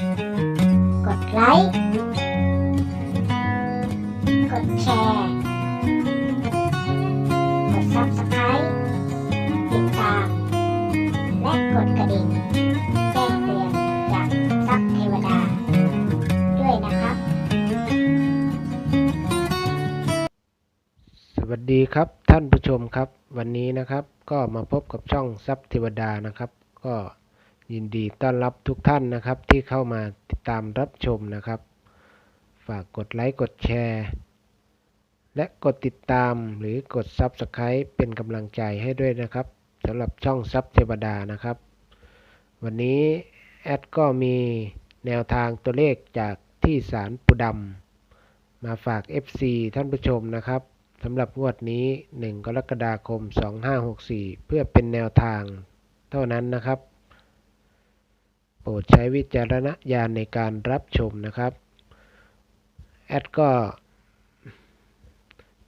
กดไลค์ กดแชร์ กด Subscribe ติดตาม และกดกระดิ่งแจ้งเตือนจากซับเทวดา ด้วยนะครับ สวัสดีครับท่านผู้ชมครับ วันนี้นะครับก็มาพบกับช่องซับเทวดานะครับ ก็ ยินดีต้อนรับทุกท่านนะครับที่เข้ามาติดตามรับชมนะครับ ฝากกดไลค์กดแชร์ และกดติดตามหรือกด Subscribe เป็นกำลังใจให้ด้วยนะครับสำหรับช่องซับเทวดานะครับ วันนี้แอดก็มีแนวทางตัวเลขจากที่ศาลปุดำมาฝาก FC ท่านผู้ชมนะครับสำหรับงวดนี้ 1 กรกฎาคม 2564 เพื่อเป็นแนวทางเท่านั้นนะครับ รดใช้วิจารณญาณในการรับชมนะครับ แอดก็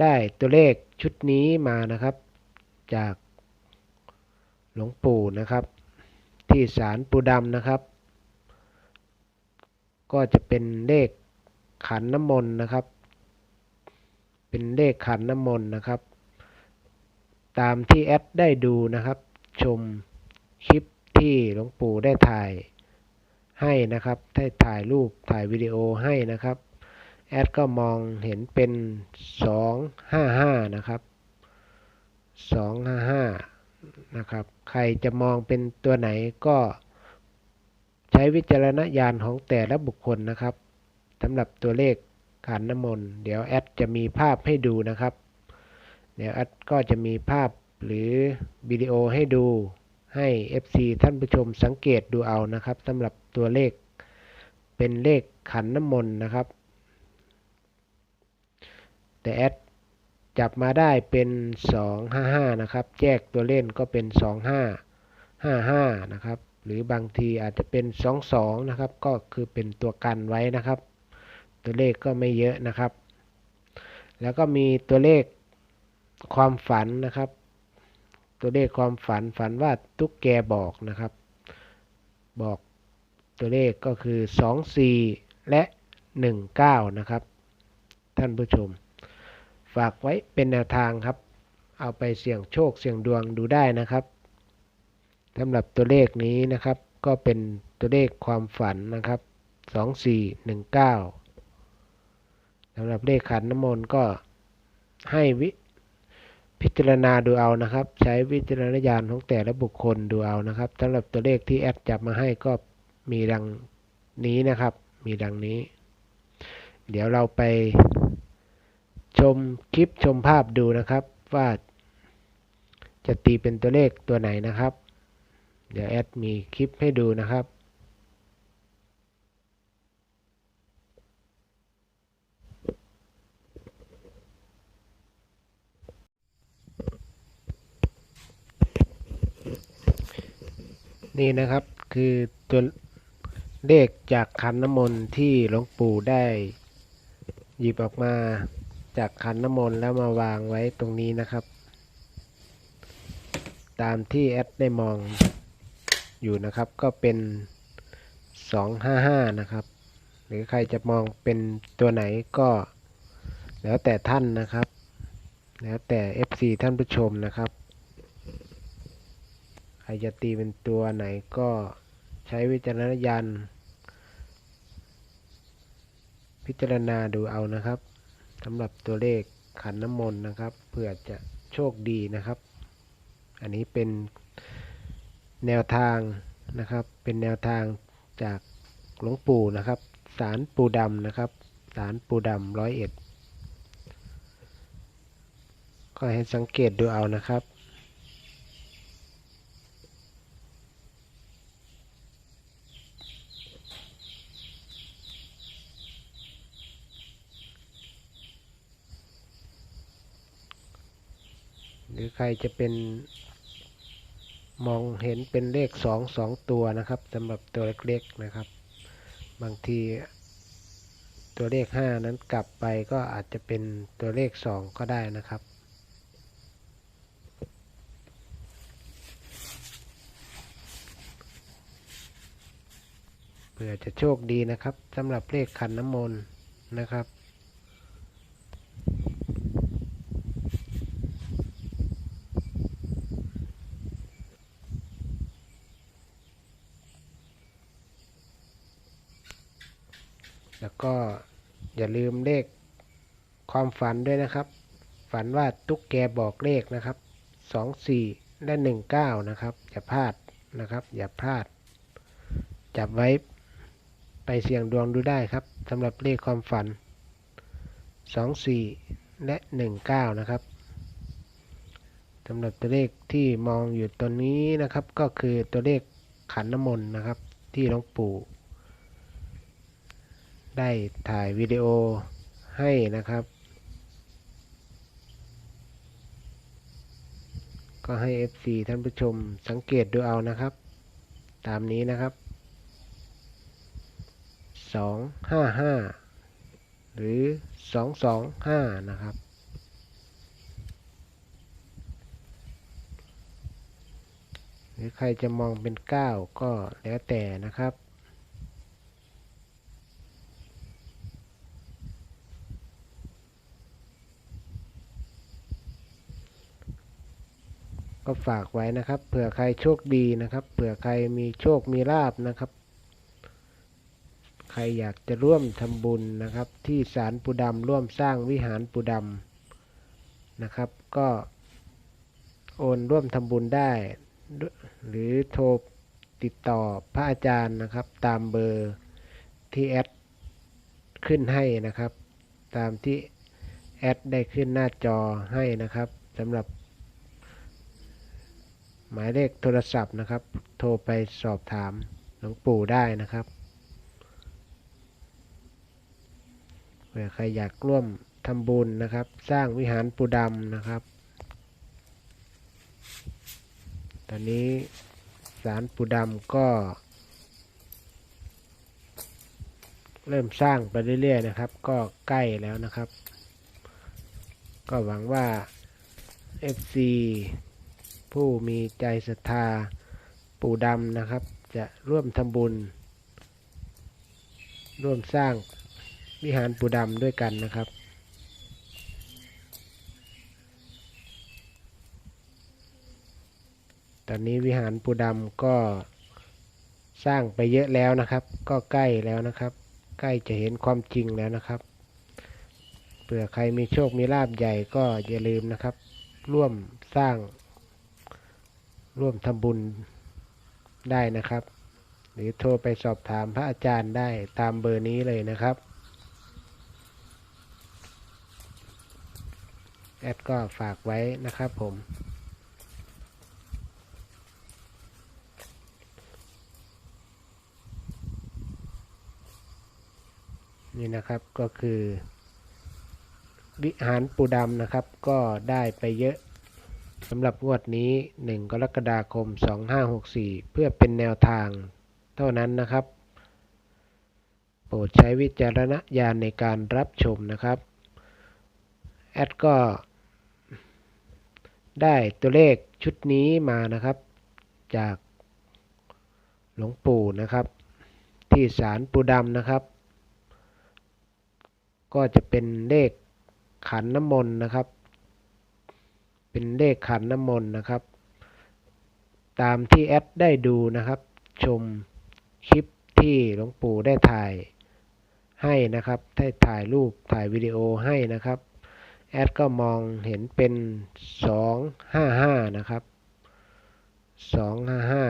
ได้ตัวเลขชุดนี้มานะครับ จากหลวงปู่นะครับ ที่ศาลปูดำนะครับ ก็จะเป็นเลขขันน้ำมนต์นะครับ เป็นเลขขันน้ำมนต์นะครับ ตามที่แอดได้ดูนะครับ ชมคลิปที่หลวงปู่ได้ถ่าย ให้นะครับได้ถ่ายรูปถ่ายวิดีโอให้นะครับ แอดก็มองเห็นเป็น 255 นะครับ 255 นะครับ ใครจะมองเป็นตัวไหนก็ใช้วิจารณญาณของแต่ละบุคคลนะครับสำหรับตัวเลขขันน้ำมนต์เดี๋ยวแอดจะมีภาพให้ดูนะครับ เดี๋ยวแอดก็จะมีภาพหรือวิดีโอให้ดู ให้ FC ท่านผู้ชมสังเกตดูเอานะครับสำหรับตัวเลขเป็นเลขขันน้ำมนต์นะครับ แต่แอดจับมาได้เป็น 255 นะครับแยกตัวเล่นก็เป็น 2555 นะครับ หรือบางทีอาจจะเป็น 22 นะครับ ก็คือเป็นตัวกันไว้นะครับ ตัวเลขก็ไม่เยอะนะครับ แล้วก็มีตัวเลขความฝันนะครับ ตัวเลขความฝันฝันว่าตุ๊กแกบอกนะครับ บอกตัวเลขก็คือ 24 และ 19 นะครับ ท่านผู้ชม ฝากไว้เป็นแนวทางครับ เอาไปเสี่ยงโชคเสี่ยงดวงดูได้นะครับสำหรับตัวเลขนี้นะครับ ก็เป็นตัวเลขความฝันนะครับ 2419สำหรับเลขขันน้ำมนต์ก็ให้วิ พิจารณาดูเอานะครับ ใช้วิจารณญาณของแต่ละบุคคลดูเอานะครับสำหรับตัวเลขที่แอดจับมาให้ก็มีดังนี้นะครับ มีดังนี้ เดี๋ยวเราไปชมคลิปชมภาพดูนะครับ ว่าจะตีเป็นตัวเลขตัวไหนนะครับ เดี๋ยวแอดมีคลิปให้ดูนะครับ นี่นะครับคือตัวเลขจากขันน้ำมนต์ที่หลวงปู่ได้ หยิบออกมาจากขันน้ำมนต์แล้วมาวางไว้ตรงนี้นะครับ ตามที่แอดได้มองอยู่นะครับก็เป็น 255 นะครับ หรือใครจะมองเป็นตัวไหนก็ แล้วแต่ท่านนะครับ แล้วแต่ FC ท่านผู้ชมนะครับ ใครจะตีเป็นตัวไหนก็ใช้วิจารณญาณพิจารณาดูเอานะครับสำหรับตัวเลขขันน้ำมนต์นะครับเผื่อจะโชคดีนะครับ อันนี้เป็นแนวทางนะครับ เป็นแนวทางจากหลวงปู่นะครับ สารปูดำนะครับ สารปูดำร้อยเอ็ดก็ให้สังเกตดูเอานะครับ หรือใครจะเป็นมองเห็นเป็นเลขสองสองตัวนะครับสำหรับตัวเล็กๆนะครับ บางทีตัวเลขห้านั้นกลับไปก็อาจจะเป็นตัวเลขสองก็ได้นะครับเผื่อผื่อจะโชคดีนะครับสำหรับเลขขันน้ำมนต์นะครับ แล้วก็ อย่าลืมเลขความฝันด้วยนะครับ ฝันว่าตุ๊กแกบอกเลขนะครับสองสี่และหนึ่งเก้านะครับอย่าพลาดนะครับ อย่าพลาด จับไว้ไปเสี่ยงดวงดูได้ครับสำหรับเลขความฝันสองสี่และหนึ่งเก้านะครับสำหรับตัวเลขที่มองอยู่ตัวนี้นะครับ ก็คือตัวเลขขันน้ำมนต์นะครับ ที่หลวงปู่ ได้ถ่ายวิดีโอให้นะครับ ก็ให้ FC ท่านผู้ชมสังเกตดูเอานะครับ ตามนี้นะครับสองห้าห้าหรือสองสองห้านะครับหรือใครจะมองเป็นเก้าก็แล้วแต่นะครับ ก็ฝากไว้นะครับ เผื่อใครโชคดีนะครับ เผื่อใครมีโชคมีลาบนะครับ ใครอยากจะร่วมทำบุญนะครับ ที่ศาลปูดำร่วมสร้างวิหารปูดำนะครับ ก็โอนร่วมทำบุญได้ หรือโทรติดต่อพระอาจารย์นะครับ ตามเบอร์ที่แอดขึ้นให้นะครับ ตามที่แอดได้ขึ้นหน้าจอให้นะครับสำหรับ หมายเลขโทรศัพท์นะครับ โทรไปสอบถามหลวงปู่ได้นะครับเผื่อใครอยากร่วมทำบุญนะครับ สร้างวิหารปูดำนะครับ ตอนนี้ศาลปูดำก็ เริ่มสร้างไปเรื่อยๆนะครับ ก็ใกล้แล้วนะครับ ก็หวังว่า FC ผู้มีใจศรัทธาปู่ดำนะครับ จะร่วมทำบุญ ร่วมสร้างวิหารปู่ดำด้วยกันนะครับ ตอนนี้วิหารปู่ดำก็สร้างไปเยอะแล้วนะครับ ก็ใกล้แล้วนะครับ ใกล้จะเห็นความจริงแล้วนะครับเผื่อใครมีโชคมีลาบใหญ่ก็อย่าลืมนะครับ ร่วมสร้าง ร่วมทำบุญได้นะครับ หรือโทรไปสอบถามพระอาจารย์ได้ตามเบอร์นี้เลยนะครับ แอดก็ฝากไว้นะครับผมนี่นะครับก็คือ วิหารปูดำนะครับก็ได้ไปเยอะ สำหรับงวดนี้ 1 กรกฎาคม 2564 เพื่อเป็นแนวทางเท่านั้นนะครับ โปรดใช้วิจารณญาณในการรับชมนะครับ แอดก็ ได้ตัวเลขชุดนี้มานะครับ จากหลวงปู่นะครับ ที่ศาลปูดำนะครับ ก็จะเป็นเลขขันน้ำมนต์นะครับ เป็นเลขขันน้ำมนต์นะครับ ตามที่แอดได้ดูนะครับ ชมคลิปที่หลวงปู่ได้ถ่ายให้นะครับ ได้ถ่ายรูปถ่ายวิดีโอให้นะครับ แอดก็มองเห็นเป็นสองห้าห้านะครับสองห้าห้า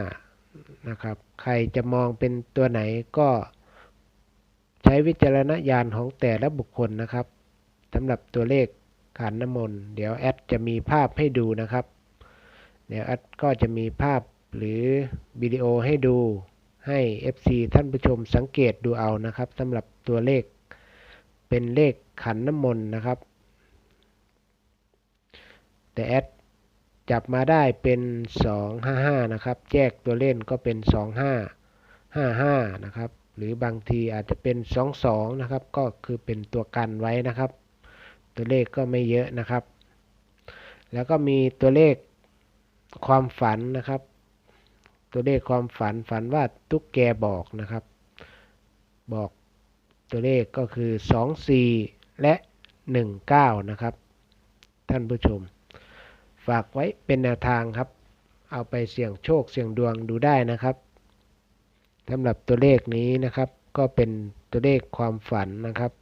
นะครับ ใครจะมองเป็นตัวไหนก็ใช้วิจารณญาณของแต่ละบุคคลนะครับสำหรับตัวเลข ขันน้ำมนต์เดี๋ยวแอดจะมีภาพให้ดูนะครับ เดี๋ยวแอดก็จะมีภาพหรือวิดีโอให้ดูให้ FC ท่านผู้ชมสังเกตดูเอานะครับสำหรับตัวเลขเป็นเลขขันน้ำมนต์นะครับ แต่แอดจับมาได้เป็น 255 นะครับ แยกตัวเล่นก็เป็น 2555 นะครับ หรือบางทีอาจจะเป็น 22 นะครับ ก็คือเป็นตัวกันไว้นะครับ ตัวเลขก็ไม่เยอะนะครับ แล้วก็มีตัวเลขความฝันนะครับ ตัวเลขความฝันฝันว่าตุ๊กแกบอกนะครับ บอกตัวเลขก็คือ 24 และ 19 นะครับ ท่านผู้ชม ฝากไว้เป็นแนวทางครับ เอาไปเสี่ยงโชคเสี่ยงดวงดูได้นะครับสำหรับตัวเลขนี้นะครับ ก็เป็นตัวเลขความฝันนะครับ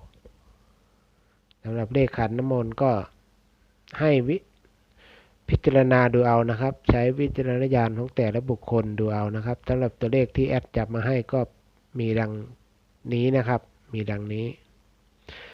2419 สำหรับเลขขันน้ำมนต์ก็ให้วิพิจารณาดูเอานะครับ ใช้วิจารณญาณของแต่ละบุคคลดูเอานะครับสำหรับตัวเลขที่แอดจับมาให้ก็มีดังนี้นะครับ มีดังนี้